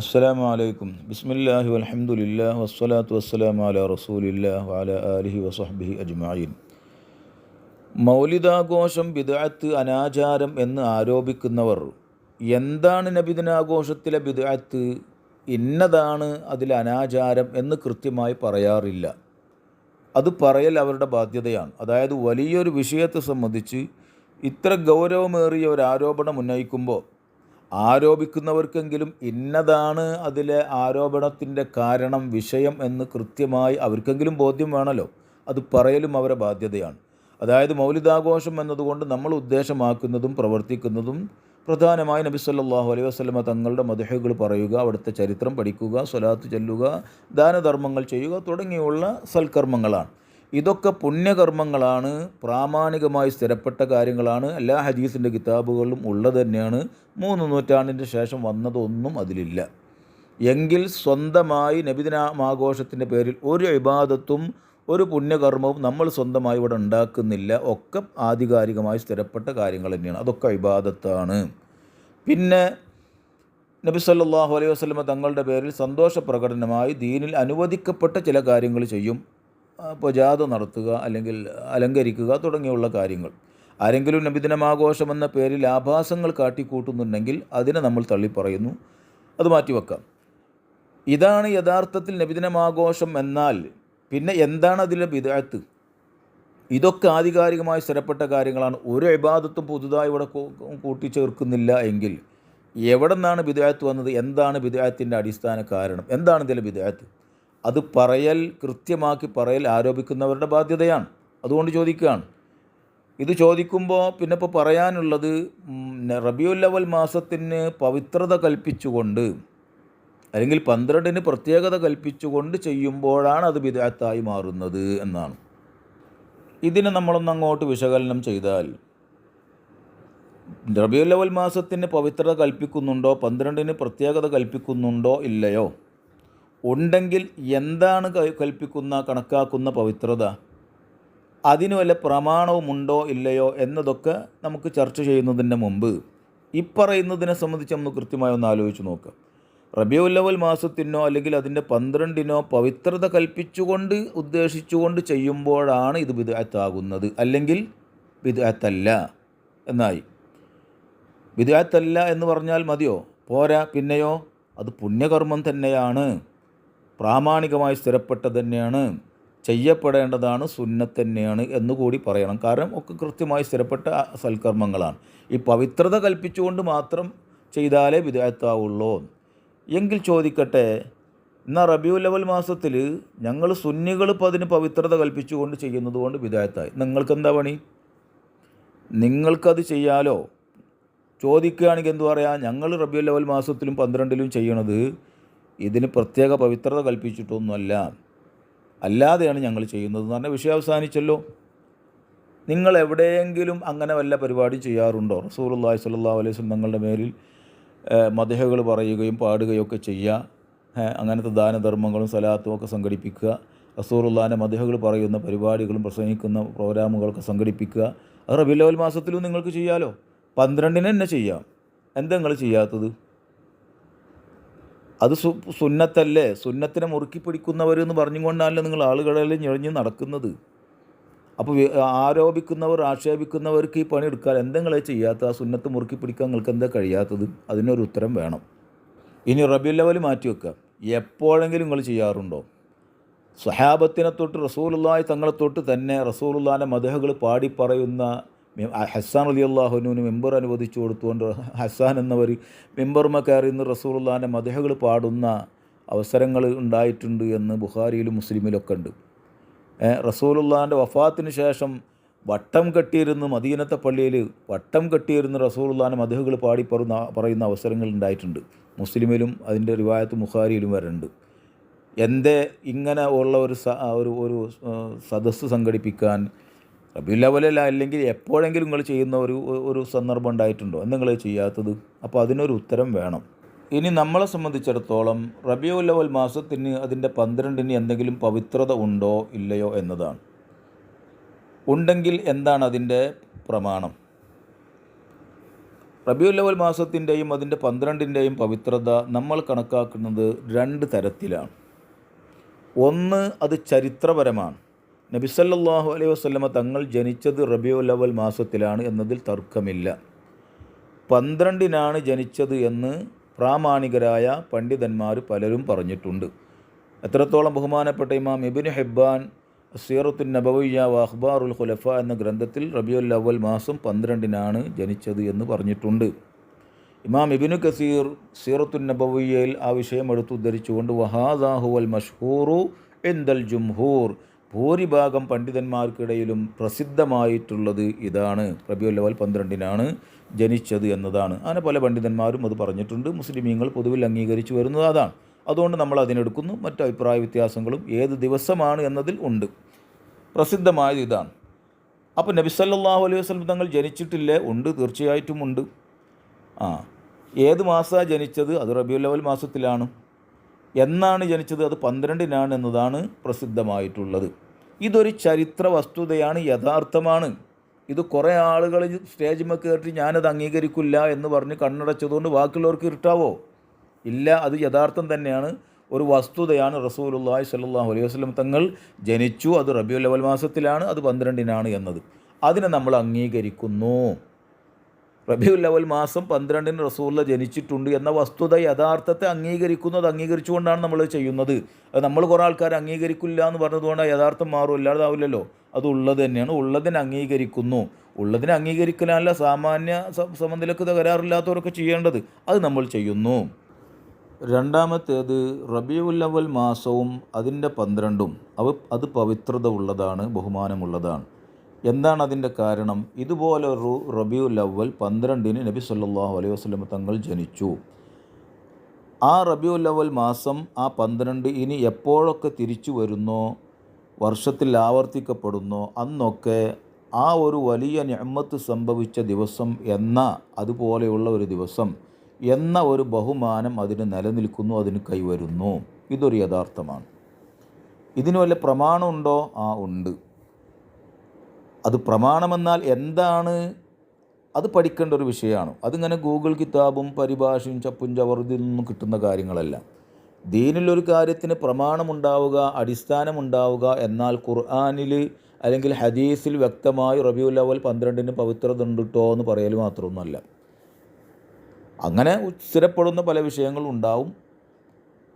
അസ്സലാമു അലൈക്കും ബിസ്മില്ലാഹി വലഹമുല്ല വസ്സലാത്തു വസ്സലാമു അല റസൂലില്ല വഅല ആലിഹി വസഹ്ബിഹി അജ്മഈൻ. മൗലിദാഘോഷം ബിദാത്ത് അനാചാരം എന്ന് ആരോപിക്കുന്നവർ എന്താണ് നബിദിനാഘോഷത്തിലെ ബിദാത്ത് ഇന്നതാണ് അതിൽ അനാചാരം എന്ന് കൃത്യമായി പറയാറില്ല. അത് പറയൽ അവരുടെ ബാധ്യതയാണ്. അതായത് വലിയൊരു വിഷയത്തെ സംബന്ധിച്ച് ഇത്ര ഗൗരവമേറിയ ഒരു ആരോപണം ഉന്നയിക്കുമ്പോൾ ആരോപിക്കുന്നവർക്കെങ്കിലും ഇന്നതാണ് അതിലെ ആരോപണത്തിന്റെ കാരണം വിഷയം എന്ന് കൃത്യമായി അവർക്കെങ്കിലും ബോധ്യം വേണമല്ലോ. അത് പറയലും അവരുടെ ബാധ്യതയാണ്. അതായത് മൗലിദാഘോഷം എന്നതുകൊണ്ട് നമ്മൾ ഉദ്ദേശമാക്കുന്നതും പ്രവർത്തിക്കുന്നതും പ്രധാനമായി നബി സല്ലാഹു അലൈഹി വസ്ലമ തങ്ങളുടെ മധുഹകൾ പറയുക അവിടുത്തെ ചരിത്രം പഠിക്കുക സ്വലാത്ത് ചെല്ലുക ദാനധർമ്മങ്ങൾ ചെയ്യുക തുടങ്ങിയുള്ള സൽക്കർമ്മങ്ങളാണ്. ഇതൊക്കെ പുണ്യകർമ്മങ്ങളാണ്. പ്രാമാണികമായി സ്ഥിരപ്പെട്ട കാര്യങ്ങളാണ്. എല്ലാ ഹദീസിന്റെ കിതാബുകളിലും ഉള്ളത് തന്നെയാണ്. മൂന്ന് നൂറ്റാണ്ടിന്റെ ശേഷം വന്നതൊന്നും അതിലില്ല. എങ്കിൽ സ്വന്തമായി നബിദിനാഘോഷത്തിന്റെ പേരിൽ ഒരു ഇബാദത്തും ഒരു പുണ്യകർമ്മവും നമ്മൾ സ്വന്തമായി ഇവിടെ ഉണ്ടാക്കുന്നില്ല. ഒക്കെ ആധികാരികമായി സ്ഥിരപ്പെട്ട കാര്യങ്ങൾ തന്നെയാണ്. അതൊക്കെ ഇബാദത്താണ്. പിന്നെ നബി സല്ലാഹു അലൈഹി വസ്ലമ തങ്ങളുടെ പേരിൽ സന്തോഷ പ്രകടനമായി ദീനിൽ അനുവദിക്കപ്പെട്ട ചില കാര്യങ്ങൾ ചെയ്യും. ജാഥ നടത്തുക അല്ലെങ്കിൽ അലങ്കരിക്കുക തുടങ്ങിയുള്ള കാര്യങ്ങൾ. ആരെങ്കിലും നബിദിനമാഘോഷം എന്ന പേരിൽ ആഭാസങ്ങൾ കാട്ടിക്കൂട്ടുന്നുണ്ടെങ്കിൽ അതിനെ നമ്മൾ തള്ളിപ്പറയുന്നു. അത് മാറ്റിവെക്കാം. ഇതാണ് യഥാർത്ഥത്തിൽ നബിദിനമാഘോഷം എന്നാൽ പിന്നെ എന്താണ് അതിലെ ബിദഅത്ത്? ഇതൊക്കെ ആധികാരികമായി സ്ഥിരപ്പെട്ട കാര്യങ്ങളാണ്. ഒരു ഇബാദത്തും പുതുതായി ഇവിടെ കൂട്ടിച്ചേർക്കുന്നില്ല എങ്കിൽ എവിടെ നിന്നാണ് ബിദഅത്ത് വന്നത്? എന്താണ് ബിദഅത്തിന്റെ അടിസ്ഥാന കാരണം? എന്താണ് ഇതിലെ ബിദഅത്ത്? അത് പറയൽ കൃത്യമാക്കി പറയൽ ആരോപിക്കുന്നവരുടെ ബാധ്യതയാണ്. അതുകൊണ്ട് ചോദിക്കുകയാണ്. ഇത് ചോദിക്കുമ്പോൾ പിന്നെ ഇപ്പോൾ പറയാനുള്ളത് റബിയുല്ലവൽ മാസത്തിന് പവിത്രത കൽപ്പിച്ചുകൊണ്ട് അല്ലെങ്കിൽ പന്ത്രണ്ടിന് പ്രത്യേകത കൽപ്പിച്ചുകൊണ്ട് ചെയ്യുമ്പോഴാണ് അത് വിദഗ്ധായി മാറുന്നത് എന്നാണ്. ഇതിനെ നമ്മളൊന്ന് അങ്ങോട്ട് വിശകലനം ചെയ്താൽ റബിയുല്ലവൽ മാസത്തിന് പവിത്രത കൽപ്പിക്കുന്നുണ്ടോ പന്ത്രണ്ടിന് പ്രത്യേകത കൽപ്പിക്കുന്നുണ്ടോ ഇല്ലയോ? ഉണ്ടെങ്കിൽ എന്താണ് കൽപ്പിക്കുന്ന കണക്കാക്കുന്ന പവിത്രത? അതിന് വല്ല പ്രമാണവുമുണ്ടോ ഇല്ലയോ എന്നതൊക്കെ നമുക്ക് ചർച്ച ചെയ്യുന്നതിന് മുമ്പ് ഇപ്പറയുന്നതിനെ സംബന്ധിച്ച് നമ്മൾ കൃത്യമായി ഒന്ന് ആലോചിച്ച് നോക്കാം. റബിയുല്ലവൽ മാസത്തിനോ അല്ലെങ്കിൽ അതിന്റെ പന്ത്രണ്ടിനോ പവിത്രത കൽപ്പിച്ചുകൊണ്ട് ഉദ്ദേശിച്ചുകൊണ്ട് ചെയ്യുമ്പോഴാണ് ഇത് വിദാത്താകുന്നത് അല്ലെങ്കിൽ വിദാത്തല്ല എന്നായി. വിദാത്തല്ല എന്ന് പറഞ്ഞാൽ മതിയോ? പോരാ പിന്നെയോ? അത് പുണ്യകർമ്മം തന്നെയാണ്. പ്രാമാണികമായി സ്ഥിരപ്പെട്ടത് തന്നെയാണ്. ചെയ്യപ്പെടേണ്ടതാണ് സുന്നത്ത് തന്നെയാണ് എന്നുകൂടി പറയണം. കാരണം ഒക്കെ കൃത്യമായി സ്ഥിരപ്പെട്ട സൽക്കർമ്മങ്ങളാണ്. ഈ പവിത്രത കൽപ്പിച്ചുകൊണ്ട് മാത്രം ചെയ്താലേ വിദേഹത്താവുള്ളൂ എങ്കിൽ ചോദിക്കട്ടെ എന്നാൽ റബിയു ലെവൽ മാസത്തിൽ ഞങ്ങൾ സുന്നികൾ ഇപ്പോൾ അതിന് പവിത്രത കൽപ്പിച്ചുകൊണ്ട് ചെയ്യുന്നത് കൊണ്ട് വിദായത്തായി നിങ്ങൾക്കെന്താ പണി? നിങ്ങൾക്കത് ചെയ്യാലോ? ചോദിക്കുകയാണെങ്കിൽ എന്തു പറയാം? ഞങ്ങൾ റബിയു ലെവൽ മാസത്തിലും പന്ത്രണ്ടിലും ചെയ്യണത് ഇതിന് പ്രത്യേക പവിത്രത കൽപ്പിച്ചിട്ടൊന്നുമല്ല. അല്ലാതെയാണ് ഞങ്ങൾ ചെയ്യുന്നത് എന്ന് പറഞ്ഞാൽ വിഷയം അവസാനിച്ചല്ലോ. നിങ്ങൾ എവിടെയെങ്കിലും അങ്ങനെ വല്ല പരിപാടി ചെയ്യാറുണ്ടോ? റസൂർല്ലാഹി സ്വല്ലാ അലൈഹി തങ്ങളുടെ മേലിൽ മദഹകൾ പറയുകയും പാടുകയും ഒക്കെ ചെയ്യുക അങ്ങനത്തെ ദാനധർമ്മങ്ങളും സലാത്തും ഒക്കെ സംഘടിപ്പിക്കുക റസൂറുല്ലാന്റെ മദഹകൾ പറയുന്ന പരിപാടികളും പ്രസംഗിക്കുന്ന പ്രോഗ്രാമുകളൊക്കെ സംഘടിപ്പിക്കുക അത് റബിലോൽ മാസത്തിലും നിങ്ങൾക്ക് ചെയ്യാമല്ലോ പന്ത്രണ്ടിന് തന്നെ ചെയ്യാം. എന്താ നിങ്ങൾ ചെയ്യാത്തത്? അത് സു സുന്നത്തല്ലേ? സുന്നത്തിനെ മുറുക്കി പിടിക്കുന്നവർ എന്ന് പറഞ്ഞുകൊണ്ടാണല്ലോ നിങ്ങൾ ആളുകളിൽ ഞെളിഞ്ഞ് നടക്കുന്നത്. അപ്പോൾ ആരോപിക്കുന്നവർ ആക്ഷേപിക്കുന്നവർക്ക് ഈ പണി എടുക്കാൻ എന്തെങ്കിലും ചെയ്യാത്ത? ആ സുന്നത്ത് മുറുക്കി പിടിക്കാൻ നിങ്ങൾക്ക് എന്താ കഴിയാത്തത്? അതിനൊരു ഉത്തരം വേണം. ഇനി റബി ലെവൽ മാറ്റി വെക്കുക എപ്പോഴെങ്കിലും നിങ്ങൾ ചെയ്യാറുണ്ടോ? സ്വഹാബത്തിനെ തൊട്ട് റസൂലുള്ളാഹി തങ്ങളെ തൊട്ട് തന്നെ റസൂലുള്ളാന്റെ മതഹകൾ പാടി പറയുന്ന ഹസ്സാൻ അലി അള്ളാഹുനുവിന് മെമ്പർ അനുവദിച്ചു കൊടുത്തുകൊണ്ട് ഹസ്സാൻ എന്നവർ മെമ്പർമ കയറി നിന്ന് റസൂലുള്ളാഹിന്റെ മധുഹകൾ പാടുന്ന അവസരങ്ങൾ ഉണ്ടായിട്ടുണ്ട് എന്ന് ബുഖാരിയിലും മുസ്ലിമിലൊക്കെ ഉണ്ട്. റസൂലുള്ളാന്റെ വഫാത്തിന് ശേഷം വട്ടം കെട്ടിയിരുന്ന് മദീനത്തെ പള്ളിയിൽ വട്ടം കെട്ടിയിരുന്ന് റസൂലുള്ളാഹിന്റെ മധുഹകൾ പാടി പറയുന്ന പറയുന്ന അവസരങ്ങൾ ഉണ്ടായിട്ടുണ്ട്. മുസ്ലിമിലും അതിന്റെ റിവായത്ത് ബുഖാരിയിലും വരുന്നുണ്ട് എന്തേ ഇങ്ങനെ ഉള്ള ഒരു ഒരു ഒരു സദസ്സ് സംഘടിപ്പിക്കാൻ റബിയുല്ലവലല്ല അല്ലെങ്കിൽ എപ്പോഴെങ്കിലും നിങ്ങൾ ചെയ്യുന്ന ഒരു ഒരു സന്ദർഭം ഉണ്ടായിട്ടുണ്ടോ? നിങ്ങൾ ചെയ്യാത്തത്? അപ്പോൾ അതിനൊരു ഉത്തരം വേണം. ഇനി നമ്മളെ സംബന്ധിച്ചിടത്തോളം റബിയുല്ലവൽ മാസത്തിന് അതിന്റെ പന്ത്രണ്ടിന് എന്തെങ്കിലും പവിത്രത ഉണ്ടോ ഇല്ലയോ എന്നതാണ്. ഉണ്ടെങ്കിൽ എന്താണ് അതിന്റെ പ്രമാണം? റബിയുല്ലവൽ മാസത്തിന്റെയും അതിന്റെ പന്ത്രണ്ടിന്റെയും പവിത്രത നമ്മൾ കണക്കാക്കുന്നത് രണ്ട് തരത്തിലാണ്. ഒന്ന് അത് ചരിത്രപരമാണ്. നബിസല്ലാഹു അലൈഹി വസ്ലമ തങ്ങൾ ജനിച്ചത് റബിയുല്ലവൽ മാസത്തിലാണ് എന്നതിൽ തർക്കമില്ല. പന്ത്രണ്ടിനാണ് ജനിച്ചത് എന്ന് പ്രാമാണികരായ പണ്ഡിതന്മാർ പലരും പറഞ്ഞിട്ടുണ്ട്. എത്രത്തോളം ബഹുമാനപ്പെട്ട ഇമാം ഇബിന് ഹെബ്ബാൻ സീറത്തുൻ നബവിയ ഉൽ ഖുലഫ എന്ന ഗ്രന്ഥത്തിൽ റബിയുൽ അവൽ മാസം പന്ത്രണ്ടിനാണ് ജനിച്ചത് എന്ന് പറഞ്ഞിട്ടുണ്ട്. ഇമാം ഇബിനു കസീർ സീറത്തുൻ നബവിയയിൽ ആ വിഷയം എടുത്തുദ്ധരിച്ചുകൊണ്ട് വഹാദാഹുവൽ മഷ്ഹൂറു എന്തൽ ജുംഹൂർ ഭൂരിഭാഗം പണ്ഡിതന്മാർക്കിടയിലും പ്രസിദ്ധമായിട്ടുള്ളത് ഇതാണ്. റബിയുൽ അവൽ പന്ത്രണ്ടിനാണ് ജനിച്ചത് എന്നതാണ്. അങ്ങനെ പല പണ്ഡിതന്മാരും അത് പറഞ്ഞിട്ടുണ്ട്. മുസ്ലിമീങ്ങൾ പൊതുവിൽ അംഗീകരിച്ചു വരുന്നത് അതാണ്. അതുകൊണ്ട് നമ്മൾ അതിനെടുക്കുന്നു. മറ്റു അഭിപ്രായ വ്യത്യാസങ്ങളും ഏത് ദിവസമാണ് എന്നതിൽ ഉണ്ട്. പ്രസിദ്ധമായത് ഇതാണ്. അപ്പോൾ നബി സല്ലല്ലാഹു അലൈഹി വസ്ലം തങ്ങൾ ജനിച്ചിട്ടില്ലേ. ഉണ്ട് തീർച്ചയായിട്ടും ഉണ്ട്. ആ ഏത് മാസമാണ് ജനിച്ചത്? അത് റബിയുൽ അവൽ മാസത്തിലാണ്. എന്നാണ് ജനിച്ചത്? അത് പന്ത്രണ്ടിനാണ് എന്നതാണ് പ്രസിദ്ധമായിട്ടുള്ളത്. ഇതൊരു ചരിത്ര വസ്തുതയാണ് യഥാർത്ഥമാണ്. ഇത് കുറേ ആളുകൾ സ്റ്റേജിൽ കയറി ഞാനത് അംഗീകരിക്കില്ല എന്ന് പറഞ്ഞ് കണ്ണടച്ചതുകൊണ്ട് ബാക്കിയുള്ളവർക്ക് ഇരുട്ടാവോ? ഇല്ല അത് യഥാർത്ഥം തന്നെയാണ്. ഒരു വസ്തുതയാണ് റസൂലുള്ളാഹി സ്വല്ലല്ലാഹു അലൈഹി വസല്ലം തങ്ങൾ ജനിച്ചു. അത് റബിയുൽ അവൽ മാസത്തിലാണ് അത് പന്ത്രണ്ടിനാണ് എന്നത്. അതിനെ നമ്മൾ അംഗീകരിക്കുന്നു. റബിയുൽ അവൽ മാസം പന്ത്രണ്ടിന് റസൂല്ല ജനിച്ചിട്ടുണ്ട് എന്ന വസ്തുത യഥാർത്ഥത്തെ അംഗീകരിക്കുന്നത് അംഗീകരിച്ചുകൊണ്ടാണ് നമ്മൾ ചെയ്യുന്നത്. അത് നമ്മൾ കുറേ ആൾക്കാർ അംഗീകരിക്കില്ല എന്ന് പറഞ്ഞതുകൊണ്ട് യഥാർത്ഥം മാറും. ഇല്ലാതാവില്ലല്ലോ അത് ഉള്ളത് തന്നെയാണ്. ഉള്ളതിനെ അംഗീകരിക്കുന്നു. ഉള്ളതിനെ അംഗീകരിക്കലല്ല സാമാന്യ സ- സംബന്ധത്തിലേക്ക് തകരാറില്ലാത്തവരൊക്കെ ചെയ്യേണ്ടത്. അത് നമ്മൾ ചെയ്യുന്നു. രണ്ടാമത്തേത് റബിയുൽ അവൽ മാസവും അതിന്റെ പന്ത്രണ്ടും. അവ അത് പവിത്രത ഉള്ളതാണ് ബഹുമാനമുള്ളതാണ്. എന്താണ് അതിന്റെ കാരണം? ഇതുപോലെ ഒരു റബിയുൽ അവൽ പന്ത്രണ്ടിന് നബി സല്ലാഹു അലൈഹി വസല്ലം തങ്ങൾ ജനിച്ചു. ആ റബിയുൽ അവൽ മാസം ആ പന്ത്രണ്ട് ഇനി എപ്പോഴൊക്കെ തിരിച്ചു വരുന്നോ? വർഷത്തിൽ ആവർത്തിക്കപ്പെടുന്നോ? അന്നൊക്കെ ആ ഒരു വലിയ ഞമ്മത്ത് സംഭവിച്ച ദിവസം എന്ന അതുപോലെയുള്ള ഒരു ദിവസം എന്ന ഒരു ബഹുമാനം അതിന് നിലനിൽക്കുന്നു അതിന് കൈവരുന്നു. ഇതൊരു യഥാർത്ഥമാണ്. ഇതിന് വല്ല പ്രമാണമുണ്ടോ? ആ ഉണ്ട്. അത് പ്രമാണമെന്നാൽ എന്താണ്? അത് പഠിക്കേണ്ട ഒരു വിഷയമാണ്. അതിങ്ങനെ ഗൂഗിൾ കിതാബും പരിഭാഷയും ചപ്പും ചവറുതിൽ നിന്നും കിട്ടുന്ന കാര്യങ്ങളല്ല. ദീനിലൊരു കാര്യത്തിന് പ്രമാണമുണ്ടാവുക അടിസ്ഥാനമുണ്ടാവുക എന്നാൽ ഖുർആാനിൽ അല്ലെങ്കിൽ ഹദീസിൽ വ്യക്തമായി റബിയുൽ അവൽ പന്ത്രണ്ടിന് പവിത്രത ഉണ്ട് കേട്ടോ എന്ന് പറയൽ മാത്രമൊന്നുമല്ല. അങ്ങനെ സ്ഥിരപ്പെടുന്ന പല വിഷയങ്ങളും ഉണ്ടാവും.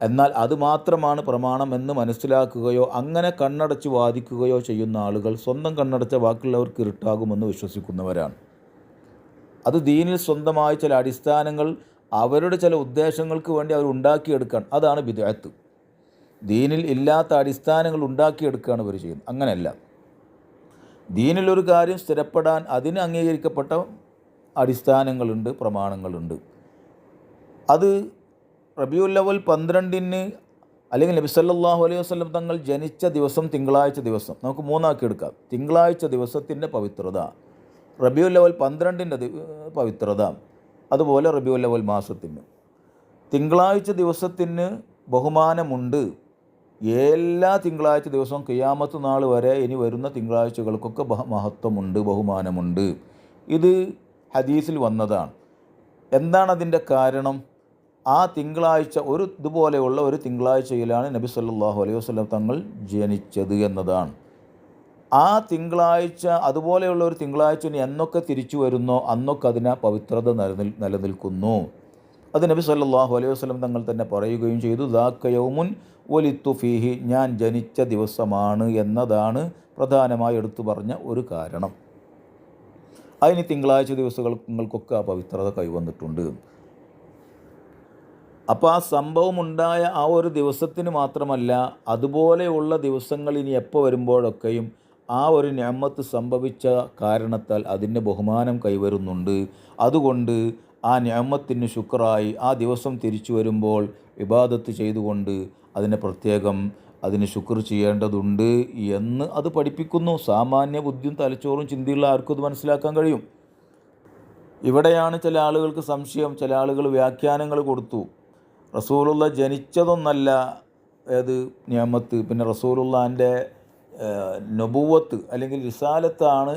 എന്നാൽ അതുമാത്രമാണ് പ്രമാണം എന്ന് മനസ്സിലാക്കുകയോ അങ്ങനെ കണ്ണടച്ച് വാദിക്കുകയോ ചെയ്യുന്ന ആളുകൾ സ്വന്തം കണ്ണടച്ച ബാക്കിയുള്ളവർക്ക് ഇരുട്ടാകുമെന്ന് വിശ്വസിക്കുന്നവരാണ്. അത് ദീനിൽ സ്വന്തമായ ചില അടിസ്ഥാനങ്ങൾ അവരുടെ ചില ഉദ്ദേശങ്ങൾക്ക് വേണ്ടി അവർ ഉണ്ടാക്കിയെടുക്കാൻ അതാണ് ബിദഅത്ത്. ദീനിൽ ഇല്ലാത്ത അടിസ്ഥാനങ്ങൾ ഉണ്ടാക്കിയെടുക്കുകയാണ് ഇവർ ചെയ്യുന്നത്. അങ്ങനെയല്ല. ദീനിലൊരു കാര്യം സ്ഥിരപ്പെടാൻ അതിന് അംഗീകരിക്കപ്പെട്ട അടിസ്ഥാനങ്ങളുണ്ട് പ്രമാണങ്ങളുണ്ട്. അത് റബിയുൽ അവൽ പന്ത്രണ്ടിന് അല്ലെങ്കിൽ നബി സല്ലല്ലാഹു അലൈഹി വസ്ലം തങ്ങൾ ജനിച്ച ദിവസം തിങ്കളാഴ്ച ദിവസം. നമുക്ക് മൂന്നാക്കി എടുക്കാം. തിങ്കളാഴ്ച ദിവസത്തിന്റെ പവിത്രത. റബിയുൽ അവൽ പന്ത്രണ്ടിന്റെ പവിത്രത. അതുപോലെ റബിയുൽ അവൽ മാസത്തിന്. തിങ്കളാഴ്ച ദിവസത്തിന് ബഹുമാനമുണ്ട്. എല്ലാ തിങ്കളാഴ്ച ദിവസവും കിയാമത്ത് നാൾ വരെ ഇനി വരുന്ന തിങ്കളാഴ്ചകൾക്കൊക്കെ മഹത്വമുണ്ട് ബഹുമാനമുണ്ട്. ഇത് ഹദീസിൽ വന്നതാണ്. എന്താണ് അതിന്റെ കാരണം? ആ തിങ്കളാഴ്ച ഒരു ഇതുപോലെയുള്ള ഒരു തിങ്കളാഴ്ചയിലാണ് നബി സല്ലാഹു അലൈഹി വസ്ലം തങ്ങൾ ജനിച്ചത് എന്നതാണ്. ആ തിങ്കളാഴ്ച അതുപോലെയുള്ള ഒരു തിങ്കളാഴ്ച എന്നൊക്കെ തിരിച്ചു വരുന്നോ അന്നൊക്കെ അതിന് പവിത്രത നിലനിൽ നിലനിൽക്കുന്നു. അത് നബി സല്ലാഹു അലൈഹി വസ്ലം തങ്ങൾ തന്നെ പറയുകയും ചെയ്തു ദാക്കയൗമുൻ ഒലിത്തു ഫീഹി ഞാൻ ജനിച്ച ദിവസമാണ് എന്നതാണ് പ്രധാനമായി എടുത്തു പറഞ്ഞ ഒരു കാരണം. അതിന് തിങ്കളാഴ്ച ദിവസങ്ങൾക്കൊക്കെ ആ പവിത്രത കൈവന്നിട്ടുണ്ട്. അപ്പോൾ ആ സംഭവം ഉണ്ടായ ആ ഒരു ദിവസത്തിന് മാത്രമല്ല അതുപോലെയുള്ള ദിവസങ്ങൾ ഇനി എപ്പോൾ വരുമ്പോഴൊക്കെയും ആ ഒരു ഞമ്മത്ത് സംഭവിച്ച കാരണത്താൽ അതിന് ബഹുമാനം കൈവരുന്നുണ്ട്. അതുകൊണ്ട് ആ ഞമ്മത്തിന് ശുക്രായി ആ ദിവസം തിരിച്ചു വരുമ്പോൾ വിവാദത്ത് ചെയ്തുകൊണ്ട് അതിനെ പ്രത്യേകം അതിന് ശുക്ർ ചെയ്യേണ്ടതുണ്ട് എന്ന് അത് പഠിപ്പിക്കുന്നു. സാമാന്യ ബുദ്ധിയും തലച്ചോറും ചിന്തയുള്ള ആർക്കും അത് മനസ്സിലാക്കാൻ കഴിയും. ഇവിടെയാണ് ചില ആളുകൾക്ക് സംശയം ചില ആളുകൾ വ്യാഖ്യാനങ്ങൾ കൊടുത്തു. റസൂലുള്ള ജനിച്ചതൊന്നല്ല ഏത് നിയമത്ത്. പിന്നെ റസൂലുള്ളാന്റെ നബുവത്ത് അല്ലെങ്കിൽ വിശാലത്താണ്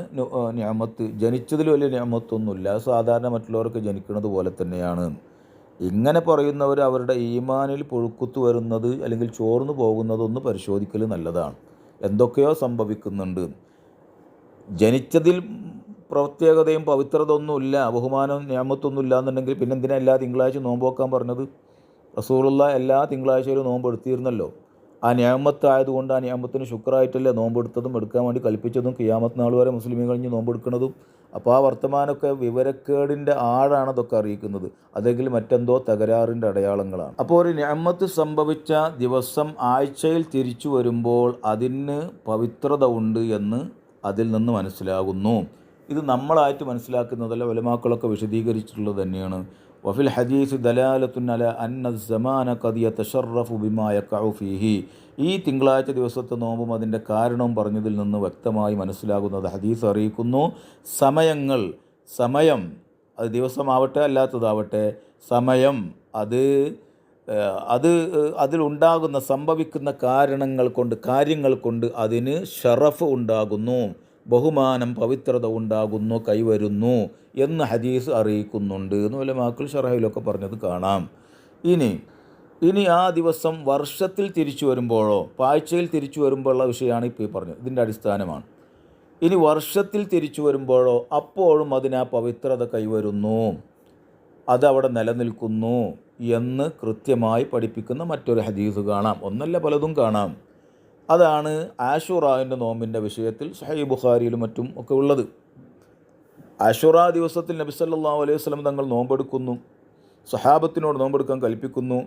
ഞാമത്ത് ജനിച്ചതിൽ വലിയ ഞാമത്തൊന്നുമില്ല അത് സാധാരണ മറ്റുള്ളവർക്ക് ജനിക്കുന്നത് പോലെ തന്നെയാണ്. ഇങ്ങനെ പറയുന്നവർ അവരുടെ ഈമാനിൽ പുഴുക്കുത്തു വരുന്നത് അല്ലെങ്കിൽ ചോർന്നു പോകുന്നതൊന്ന് പരിശോധിക്കൽ നല്ലതാണ്. എന്തൊക്കെയോ സംഭവിക്കുന്നുണ്ട്. ജനിച്ചതിൽ പ്രത്യേകതയും പവിത്രതൊന്നുമില്ല. ബഹുമാനവും ഞാമത്തൊന്നും ഇല്ല എന്നുണ്ടെങ്കിൽ പിന്നെന്തിനാ എല്ലാ തിങ്കളാഴ്ച നോമ്പോക്കാൻ പറഞ്ഞത്? റസൂലുള്ള എല്ലാ തിങ്കളാഴ്ചയിലും നോമ്പ് എടുത്തിരുന്നല്ലോ ആ ഞാമത്തായതുകൊണ്ട് ആ ഞാമത്തിന് ശുക്രായിട്ടല്ലേ നോമ്പെടുത്തതും എടുക്കാൻ വേണ്ടി കൽപ്പിച്ചതും കിയാമത്ത് നാൾ വരെ മുസ്ലിം കഴിഞ്ഞ് നോമ്പെടുക്കുന്നതും. അപ്പോൾ ആ വർത്തമാനമൊക്കെ വിവരക്കേടിന്റെ ആഴാണ് അതൊക്കെ അറിയിക്കുന്നത്. അതെങ്കിൽ മറ്റെന്തോ തകരാറിന്റെ അടയാളങ്ങളാണ്. അപ്പോൾ ഒരു ഞാമത്ത് സംഭവിച്ച ദിവസം ആഴ്ചയിൽ തിരിച്ചു വരുമ്പോൾ അതിന് പവിത്രത ഉണ്ട് എന്ന് അതിൽ നിന്ന് മനസ്സിലാകുന്നു. ഇത് നമ്മളായിട്ട് മനസ്സിലാക്കുന്നതല്ല വലമാക്കളൊക്കെ വിശദീകരിച്ചിട്ടുള്ളത് തന്നെയാണ്. വഫിൽ ഹദീസ് ദലാലത്തുന്നല അന്ന സമാന കദിയ തഷറഫു ബിമായ ഫീഹി ഈ തിങ്കളാഴ്ച ദിവസത്തെ നോമ്പും അതിന്റെ കാരണവും പറഞ്ഞതിൽ നിന്ന് വ്യക്തമായി മനസ്സിലാകുന്നത് ഹദീസ് അറിയിക്കുന്നു. സമയങ്ങൾ സമയം അത് ദിവസമാവട്ടെ അല്ലാത്തതാവട്ടെ സമയം അത് അത് അതിലുണ്ടാകുന്ന സംഭവിക്കുന്ന കാരണങ്ങൾ കൊണ്ട് കാര്യങ്ങൾ കൊണ്ട് അതിന് ഷറഫ് ഉണ്ടാകുന്നു. ബഹുമാനം പവിത്രത ഉണ്ടാകുന്നു കൈവരുന്നു എന്ന് ഹദീസ് അറിയിക്കുന്നുണ്ട് എന്ന് വല്ല മാക്കൾ ഷറഹയിലൊക്കെ പറഞ്ഞത് കാണാം. ഇനി ഇനി ആ ദിവസം വർഷത്തിൽ തിരിച്ചു വരുമ്പോഴോ പാഴ്ചയിൽ തിരിച്ചു വരുമ്പോഴുള്ള വിഷയമാണ് ഇപ്പോൾ ഈ പറഞ്ഞത്. ഇതിന്റെ അടിസ്ഥാനമാണ്. ഇനി വർഷത്തിൽ തിരിച്ചു വരുമ്പോഴോ അപ്പോഴും അതിന് ആ പവിത്രത കൈവരുന്നു അതവിടെ നിലനിൽക്കുന്നു എന്ന് കൃത്യമായി പഠിപ്പിക്കുന്ന മറ്റൊരു ഹദീസ് കാണാം. ഒന്നല്ല പലതും കാണാം. അതാണ് ആഷുറാവിന്റെ നോമ്പിന്റെ വിഷയത്തിൽ സഹൈ ബുഖാരിയിലും മറ്റും ഒക്കെ ഉള്ളത്. ആഷുറ ദിവസത്തിൽ നബി സല്ലാ അലൈഹി വസ്ലം തങ്ങൾ നോമ്പെടുക്കുന്നു. സഹാബത്തിനോട് നോമ്പെടുക്കാൻ കൽപ്പിക്കുന്നു.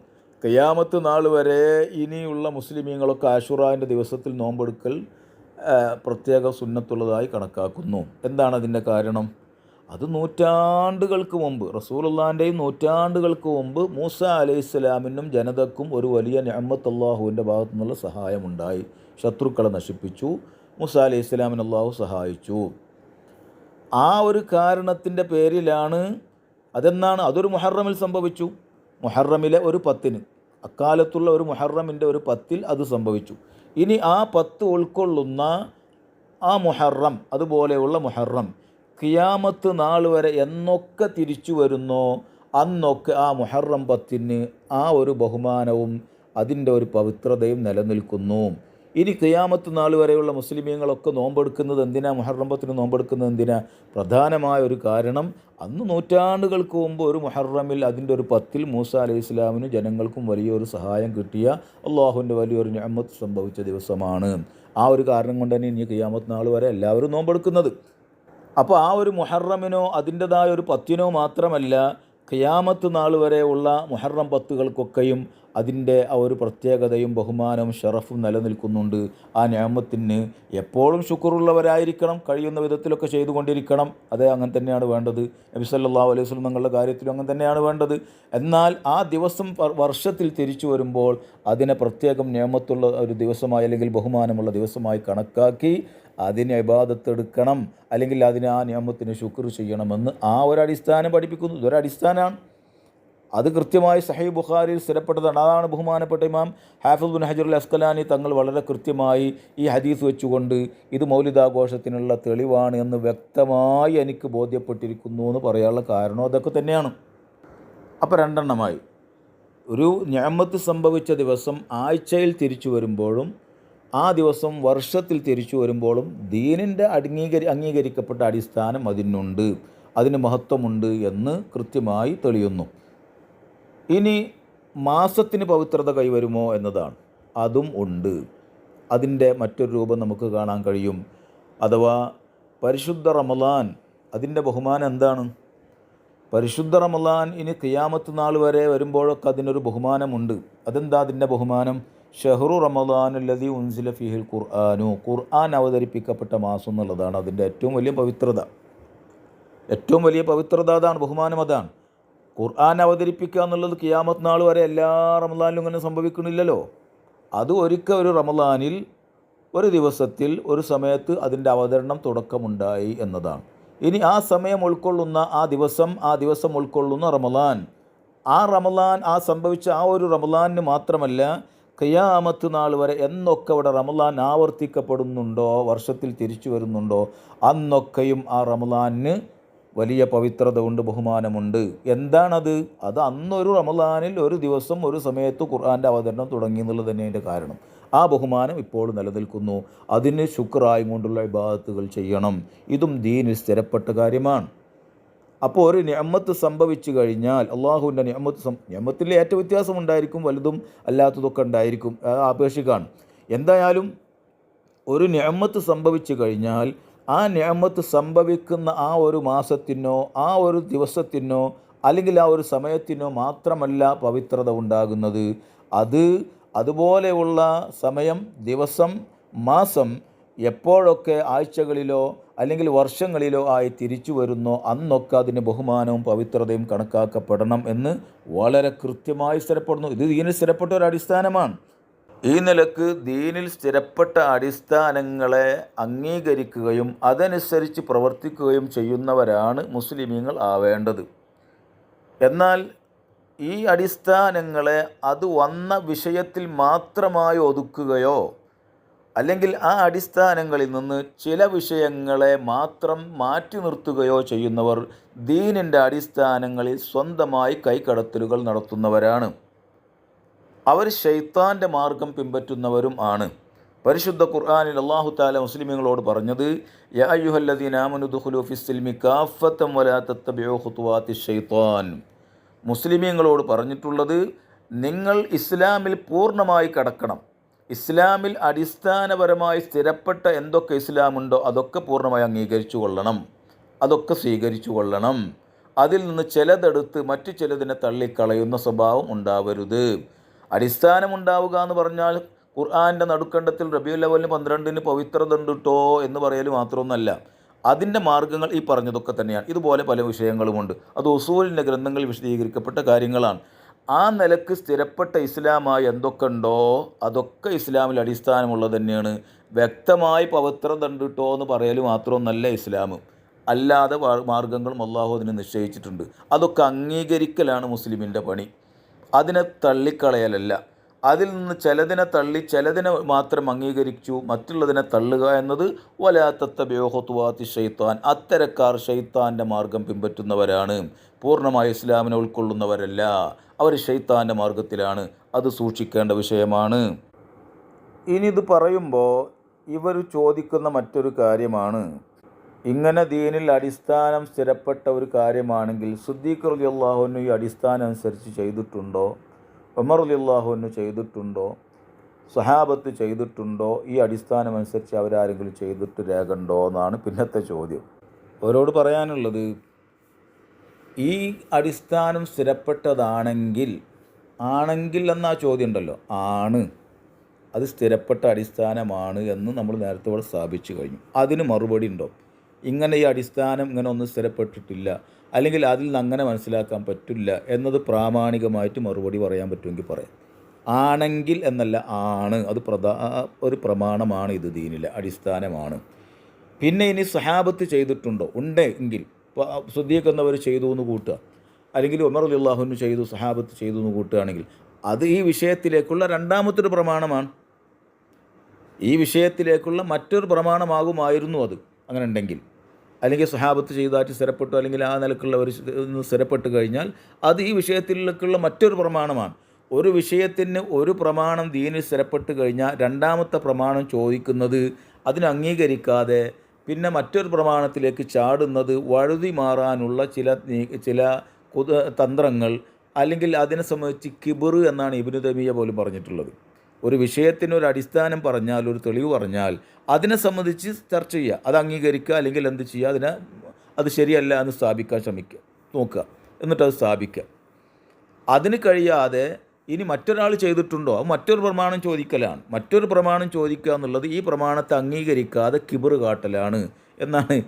കയ്യാമത്ത് നാൾ വരെ ഇനിയുള്ള മുസ്ലിമീങ്ങളൊക്കെ ആഷുറാവിന്റെ ദിവസത്തിൽ നോമ്പെടുക്കൽ പ്രത്യേക സുന്നത്തുള്ളതായി കണക്കാക്കുന്നു. എന്താണ് അതിന്റെ കാരണം? അത് നൂറ്റാണ്ടുകൾക്ക് മുമ്പ് റസൂലുള്ളാന്റെയും നൂറ്റാണ്ടുകൾക്ക് മുമ്പ് മൂസ അലൈഹിസ്സലാമിനും ജനതക്കും ഒരു വലിയ ഞമ്മത്ത് അള്ളാഹുവിന്റെ ഭാഗത്തു നിന്നുള്ള സഹായമുണ്ടായി. ശത്രുക്കളെ നശിപ്പിച്ചു. മൂസ അലൈഹി സ്വലാമിന് അള്ളാഹു സഹായിച്ചു. ആ ഒരു കാരണത്തിന്റെ പേരിലാണ് അതെന്നാണ്? അതൊരു മുഹറമിൽ സംഭവിച്ചു. മുഹറമിലെ ഒരു പത്തിന് അക്കാലത്തുള്ള ഒരു മുഹറമിന്റെ ഒരു പത്തിൽ അത് സംഭവിച്ചു. ഇനി ആ പത്ത് ഉൾക്കൊള്ളുന്ന ആ മുഹറം അതുപോലെയുള്ള മുഹറം ഖിയാമത്ത് നാൾ വരെ എന്നൊക്കെ തിരിച്ചു വരുന്നോ. അന്നൊക്കെ ആ മുഹറം പത്തിന് ആ ഒരു ബഹുമാനവും അതിന്റെ ഒരു പവിത്രതയും നിലനിൽക്കുന്നു. ഇനി ഖിയാമത്ത് നാൾ വരെയുള്ള മുസ്ലിമീങ്ങളൊക്കെ നോമ്പെടുക്കുന്നത് എന്തിനാ? മുഹറം പത്തിന് നോമ്പെടുക്കുന്നത് എന്തിനാ? പ്രധാനമായ ഒരു കാരണം അന്ന് നൂറ്റാണ്ടുകൾക്ക് മുമ്പ് ഒരു മുഹറമിൽ അതിന്റെ ഒരു പത്തിൽ മൂസ അലൈഹി ഇസ്ലാമിന് ജനങ്ങൾക്കും വലിയൊരു സഹായം കിട്ടിയ അള്ളാഹുവിന്റെ വലിയൊരു ഞമ്മത്ത് സംഭവിച്ച ദിവസമാണ്. ആ ഒരു കാരണം കൊണ്ട് തന്നെ ഇനി ഖിയാമത്ത് നാൾ വരെ എല്ലാവരും നോമ്പെടുക്കുന്നത്. അപ്പോൾ ആ ഒരു മുഹറമിനോ അതിന്റെതായ ഒരു പത്തിനോ മാത്രമല്ല ഖിയാമത്ത് നാൾ വരെ ഉള്ള മുഹറം പത്തുകൾക്കൊക്കെയും അതിന്റെ ആ ഒരു പ്രത്യേകതയും ബഹുമാനവും ഷറഫും നിലനിൽക്കുന്നുണ്ട്. ആ ഞാമത്തിന് എപ്പോഴും ശുക്രുള്ളവരായിരിക്കണം കഴിയുന്ന വിധത്തിലൊക്കെ ചെയ്തുകൊണ്ടിരിക്കണം. അതേ അങ്ങനെ തന്നെയാണ് വേണ്ടത്. നബി സല്ലല്ലാഹു അലൈഹി തങ്ങളുടെ കാര്യത്തിലും അങ്ങനെ തന്നെയാണ് വേണ്ടത്. എന്നാൽ ആ ദിവസം വർഷത്തിൽ തിരിച്ചു വരുമ്പോൾ അതിനെ പ്രത്യേകം നിയമത്തുള്ള ഒരു ദിവസമായി അല്ലെങ്കിൽ ബഹുമാനമുള്ള ദിവസമായി കണക്കാക്കി അതിനെ ഇബാദത്തെടുക്കണം. അല്ലെങ്കിൽ അതിന് ആ നിയമത്തിന് ശുക്ർ ചെയ്യണമെന്ന് ആ ഒരു അടിസ്ഥാനം പഠിപ്പിക്കുന്നു. ഇതൊരു അടിസ്ഥാനമാണ്. അത് കൃത്യമായി സഹീ ബുഖാരിയിൽ സ്ഥിരപ്പെട്ടതാണ്. അതാണ് ബഹുമാനപ്പെട്ട ഇമാം ഹാഫിസ് ബിൻ ഹജറുൽ അസ്കലാനി തങ്ങൾ വളരെ കൃത്യമായി ഈ ഹദീസ് വെച്ചുകൊണ്ട് ഇത് മൗലിദാഘോഷത്തിനുള്ള തെളിവാണ് എന്ന് വ്യക്തമായി എനിക്ക് ബോധ്യപ്പെട്ടിരിക്കുന്നു എന്ന് പറയാനുള്ള കാരണം അതൊക്കെ തന്നെയാണ്. അപ്പോൾ രണ്ടെണ്ണമായി. ഒരു ഞാമത്ത് സംഭവിച്ച ദിവസം ആഴ്ചയിൽ തിരിച്ചു വരുമ്പോഴും ആ ദിവസം വർഷത്തിൽ തിരിച്ചു വരുമ്പോഴും ദീനിന്റെ അംഗീകരി അംഗീകരിക്കപ്പെട്ട അടിസ്ഥാനം അതിനുണ്ട്. അതിന് മഹത്വമുണ്ട് എന്ന് കൃത്യമായി തെളിയുന്നു. ഇനി മാസത്തിന് പവിത്രത കൈവരുമോ എന്നതാണ്. അതും ഉണ്ട്. അതിന്റെ മറ്റൊരു രൂപം നമുക്ക് കാണാൻ കഴിയും. അഥവാ പരിശുദ്ധ റമലാൻ അതിന്റെ ബഹുമാനം എന്താണ്? പരിശുദ്ധ റമലാൻ ഇനി കിയാമത്ത് നാൾ വരെ വരുമ്പോഴൊക്കെ അതിനൊരു ബഹുമാനമുണ്ട്. അതെന്താ അതിന്റെ ബഹുമാനം? ഷെഹ്റു അല്ലതി ഉൻസില ഫിഹിൽ ഖുർആാനു. ഖുർആൻ അവതരിപ്പിക്കപ്പെട്ട മാസം എന്നുള്ളതാണ് അതിന്റെ ഏറ്റവും വലിയ പവിത്രത. ഏറ്റവും വലിയ പവിത്രത അതാണ് ബഹുമാനം അതാണ്. ഖുർആൻ അവതരിപ്പിക്കുക എന്നുള്ളത് കിയാമത്ത് നാൾ വരെ എല്ലാ റമദാനിലും ഇങ്ങനെ സംഭവിക്കണില്ലല്ലോ. അത് ഒരിക്കൽ ഒരു റമദാനിൽ ഒരു ദിവസത്തിൽ ഒരു സമയത്ത് അതിന്റെ അവതരണം തുടക്കമുണ്ടായി എന്നതാണ്. ഇനി ആ സമയം ഉൾക്കൊള്ളുന്ന ആ ദിവസം ആ ദിവസം ഉൾക്കൊള്ളുന്ന റമദാൻ ആ റമദാൻ ആ സംഭവിച്ച ആ ഒരു റമദാനിന് മാത്രമല്ല ഖിയാമത്ത് നാൾ വരെ എന്നൊക്കെ അവിടെ റമദാൻ ആവർത്തിക്കപ്പെടുന്നുണ്ടോ വർഷത്തിൽ തിരിച്ചു വരുന്നുണ്ടോ അന്നൊക്കെയും ആ റമലാനിന് വലിയ പവിത്രത ഉണ്ട് ബഹുമാനമുണ്ട്. എന്താണത്? അത് അന്നൊരു റമദാനിൽ ഒരു ദിവസം ഒരു സമയത്ത് ഖുർആന്റെ അവതരണം തുടങ്ങി എന്നുള്ളത് തന്നെ അതിന്റെ കാരണം. ആ ബഹുമാനം ഇപ്പോൾ നിലനിൽക്കുന്നു. അതിന് ശുക്രായും കൊണ്ടുള്ള വിഭാഗത്തുകൾ ചെയ്യണം. ഇതും ദീനിൽ സ്ഥിരപ്പെട്ട കാര്യമാണ്. അപ്പോൾ ഒരു ഞമ്മത്ത് സംഭവിച്ചു കഴിഞ്ഞാൽ അള്ളാഹുവിന്റെ ഞമ്മത്ത് സം ഞമ്മത്തിൽ ഏറ്റവും വ്യത്യാസം ഉണ്ടായിരിക്കും വലുതും അല്ലാത്തതൊക്കെ ഉണ്ടായിരിക്കും. ആപേക്ഷിക്കാണ് എന്തായാലും ഒരു ഞമ്മത്ത് സംഭവിച്ചു കഴിഞ്ഞാൽ ആ ഞാമത്ത് സംഭവിക്കുന്ന ആ ഒരു മാസത്തിനോ ആ ഒരു ദിവസത്തിനോ അല്ലെങ്കിൽ ആ ഒരു സമയത്തിനോ മാത്രമല്ല പവിത്രത ഉണ്ടാകുന്നത്. അത് അതുപോലെയുള്ള സമയം ദിവസം മാസം എപ്പോഴൊക്കെ ആഴ്ചകളിലോ അല്ലെങ്കിൽ വർഷങ്ങളിലോ ആയി തിരിച്ചു വരുന്നോ അന്നൊക്കെ അതിന് ബഹുമാനവും പവിത്രതയും കണക്കാക്കപ്പെടണം എന്ന് വളരെ കൃത്യമായി സ്ഥിരപ്പെടുന്നു. ഇത് ഇതിന് സ്ഥിരപ്പെട്ട ഒരു അടിസ്ഥാനമാണ്. ഈ നിലയ്ക്ക് ദീനിൽ സ്ഥിരപ്പെട്ട അടിസ്ഥാനങ്ങളെ അംഗീകരിക്കുകയും അതനുസരിച്ച് പ്രവർത്തിക്കുകയും ചെയ്യുന്നവരാണ് മുസ്ലിമീങ്ങൾ ആവേണ്ടത്. എന്നാൽ ഈ അടിസ്ഥാനങ്ങളെ അത് വന്ന വിഷയത്തിൽ മാത്രമായി ഒതുക്കുകയോ അല്ലെങ്കിൽ ആ അടിസ്ഥാനങ്ങളിൽ നിന്ന് ചില വിഷയങ്ങളെ മാത്രം മാറ്റി നിർത്തുകയോ ചെയ്യുന്നവർ ദീനിന്റെ അടിസ്ഥാനങ്ങളിൽ സ്വന്തമായി കൈക്കടത്തലുകൾ നടത്തുന്നവരാണ്. അവർ ഷെയ്ത്താന്റെ മാർഗം പിൻപറ്റുന്നവരും ആണ്. പരിശുദ്ധ ഖുർആാനിൽ അള്ളാഹു താല മുസ്ലിമുകളോട് പറഞ്ഞത് മുസ്ലിമീങ്ങളോട് പറഞ്ഞിട്ടുള്ളത് നിങ്ങൾ ഇസ്ലാമിൽ പൂർണമായി കടക്കണം. ഇസ്ലാമിൽ അടിസ്ഥാനപരമായി സ്ഥിരപ്പെട്ട എന്തൊക്കെ ഇസ്ലാമുണ്ടോ അതൊക്കെ പൂർണമായി അംഗീകരിച്ചു കൊള്ളണം. അതൊക്കെ സ്വീകരിച്ചു കൊള്ളണം. അതിൽ നിന്ന് ചിലതെടുത്ത് മറ്റു ചിലതിനെ തള്ളിക്കളയുന്ന സ്വഭാവം ഉണ്ടാവരുത്. അടിസ്ഥാനം ഉണ്ടാവുക എന്ന് പറഞ്ഞാൽ ഖുർആാന്റെ നടുക്കണ്ടത്തിൽ റബിയുൽ അവലിന് പന്ത്രണ്ടിന് പവിത്രത ഉണ്ട് എന്ന് പറയൽ മാത്രമൊന്നുമല്ല അതിന്റെ മാർഗങ്ങൾ ഈ പറഞ്ഞതൊക്കെ തന്നെയാണ്. ഇതുപോലെ പല വിഷയങ്ങളുമുണ്ട്. അത് ഉസൂലിന്റെ ഗ്രന്ഥങ്ങളിൽ വിശദീകരിക്കപ്പെട്ട കാര്യങ്ങളാണ്. ആ നിലയ്ക്ക് സ്ഥിരപ്പെട്ട ഇസ്ലാമായി എന്തൊക്കെ ഉണ്ടോ അതൊക്കെ ഇസ്ലാമിൽ അടിസ്ഥാനമുള്ളത് തന്നെയാണ്. വ്യക്തമായി പവിത്രത ഉണ്ട് എന്ന് പറയൽ മാത്രമൊന്നല്ല ഇസ്ലാം അല്ലാതെ മാർഗങ്ങളും അള്ളാഹു അതിന് നിശ്ചയിച്ചിട്ടുണ്ട്. അതൊക്കെ അംഗീകരിക്കലാണ് മുസ്ലിമിന്റെ പണി. അതിനെ തള്ളിക്കളയലല്ല. അതിൽ നിന്ന് ചിലതിനെ തള്ളി ചിലതിനെ മാത്രം അംഗീകരിച്ചു മറ്റുള്ളതിനെ തള്ളുക എന്നത് വലാത്തത്ത ബേഹത്വാത്തി ഷെയ്ത്താൻ അത്തരക്കാർ ഷെയ്ത്താന്റെ മാർഗം പിൻപറ്റുന്നവരാണ്. പൂർണമായി ഇസ്ലാമിനെ ഉൾക്കൊള്ളുന്നവരല്ല. അവർ ഷെയ്ത്താന്റെ മാർഗത്തിലാണ്. അത് സൂക്ഷിക്കേണ്ട വിഷയമാണ്. ഇനി ഇത് പറയുമ്പോൾ ഇവർ ചോദിക്കുന്ന മറ്റൊരു കാര്യമാണ്. ഇങ്ങനെ ദീനിൽ അടിസ്ഥാനം സ്ഥിരപ്പെട്ട ഒരു കാര്യമാണെങ്കിൽ സുദ്ദീഖ് അലി അള്ളാഹുവിന് ഈ അടിസ്ഥാനം അനുസരിച്ച് ചെയ്തിട്ടുണ്ടോ? ഉമർ അലി അള്ളാഹുവിന് ചെയ്തിട്ടുണ്ടോ? സഹാബത്ത് ചെയ്തിട്ടുണ്ടോ? ഈ അടിസ്ഥാനം അനുസരിച്ച് അവരാരെങ്കിലും ചെയ്തിട്ട് രേഖ ഉണ്ടോ എന്നാണ് പിന്നത്തെ ചോദ്യം. അവരോട് പറയാനുള്ളത് ഈ അടിസ്ഥാനം സ്ഥിരപ്പെട്ടതാണെങ്കിൽ ആണെങ്കിൽ എന്നാ ചോദ്യം ഉണ്ടല്ലോ. ആണ്. അത് സ്ഥിരപ്പെട്ട അടിസ്ഥാനമാണ് എന്ന് നമ്മൾ നേരത്തെ ഇവിടെ സ്ഥാപിച്ചു കഴിഞ്ഞു. അതിന് മറുപടി ഉണ്ടോ? ഇങ്ങനെ ഈ അടിസ്ഥാനം ഇങ്ങനെ ഒന്നും സ്ഥിരപ്പെട്ടിട്ടില്ല. അല്ലെങ്കിൽ അതിൽ നിന്ന് അങ്ങനെ മനസ്സിലാക്കാൻ പറ്റില്ല എന്നത് പ്രാമാണികമായിട്ട് മറുപടി പറയാൻ പറ്റുമെങ്കിൽ പറയാം. ആണെങ്കിൽ എന്നല്ല ആണ്. അത് പ്രധാ ഒരു പ്രമാണമാണ് ഇത് ദീനിലെ അടിസ്ഥാനമാണ്. പിന്നെ ഇനി സഹാബത്ത് ചെയ്തിട്ടുണ്ടോ? ഉണ്ട് എങ്കിൽ. ശ്രദ്ധിക്കുന്നവർ ചെയ്തു എന്ന് കൂട്ടുക. അല്ലെങ്കിൽ ഉമർ അലി അള്ളാഹുന് ചെയ്തു സഹാബത്ത് ചെയ്തു എന്ന് കൂട്ടുകയാണെങ്കിൽ. അത് ഈ വിഷയത്തിലേക്കുള്ള രണ്ടാമത്തൊരു പ്രമാണമാണ്. ഈ വിഷയത്തിലേക്കുള്ള മറ്റൊരു പ്രമാണമാകുമായിരുന്നു അത്. അങ്ങനെ ഉണ്ടെങ്കിൽ. അല്ലെങ്കിൽ സ്വഹാബത്ത് ചെയ്താറ്റ് സ്ഥിരപ്പെട്ടു അല്ലെങ്കിൽ ആ നിലക്കുള്ള ഒരു സ്ഥിരപ്പെട്ട് കഴിഞ്ഞാൽ അത് ഈ വിഷയത്തിലേക്കുള്ള മറ്റൊരു പ്രമാണമാണ്. ഒരു വിഷയത്തിന് ഒരു പ്രമാണം ദീനിൽ സ്ഥിരപ്പെട്ട് കഴിഞ്ഞാൽ രണ്ടാമത്തെ പ്രമാണം ചോദിക്കുന്നത് അതിനെ അംഗീകരിക്കാതെ പിന്നെ മറ്റൊരു പ്രമാണത്തിലേക്ക് ചാടുന്നത് വഴുതി മാറാനുള്ള ചില ചില തന്ത്രങ്ങൾ അല്ലെങ്കിൽ അതിനെ സംബന്ധിച്ച് കിബിറ് എന്നാണ് ഇബിനു തമിയ പോലും പറഞ്ഞിട്ടുള്ളത്. ഒരു വിഷയത്തിനൊരു അടിസ്ഥാനം പറഞ്ഞാൽ ഒരു തെളിവ് പറഞ്ഞാൽ അതിനെ സംബന്ധിച്ച് ചർച്ച ചെയ്യുക. അത് അംഗീകരിക്കുക അല്ലെങ്കിൽ എന്ത് ചെയ്യുക അതിനെ അത് ശരിയല്ല എന്ന് സ്ഥാപിക്കാൻ ശ്രമിക്കുക നോക്കുക. എന്നിട്ട് അത് സ്ഥാപിക്കുക. അതിന് കഴിയാതെ ഇനി മറ്റൊരാൾ ചെയ്തിട്ടുണ്ടോ? അത് മറ്റൊരു പ്രമാണം ചോദിക്കലാണ്. മറ്റൊരു പ്രമാണം ചോദിക്കുക എന്നുള്ളത് ഈ പ്രമാണത്തെ അംഗീകരിക്കാതെ കിബിറ് കാട്ടലാണ് എന്നാണ്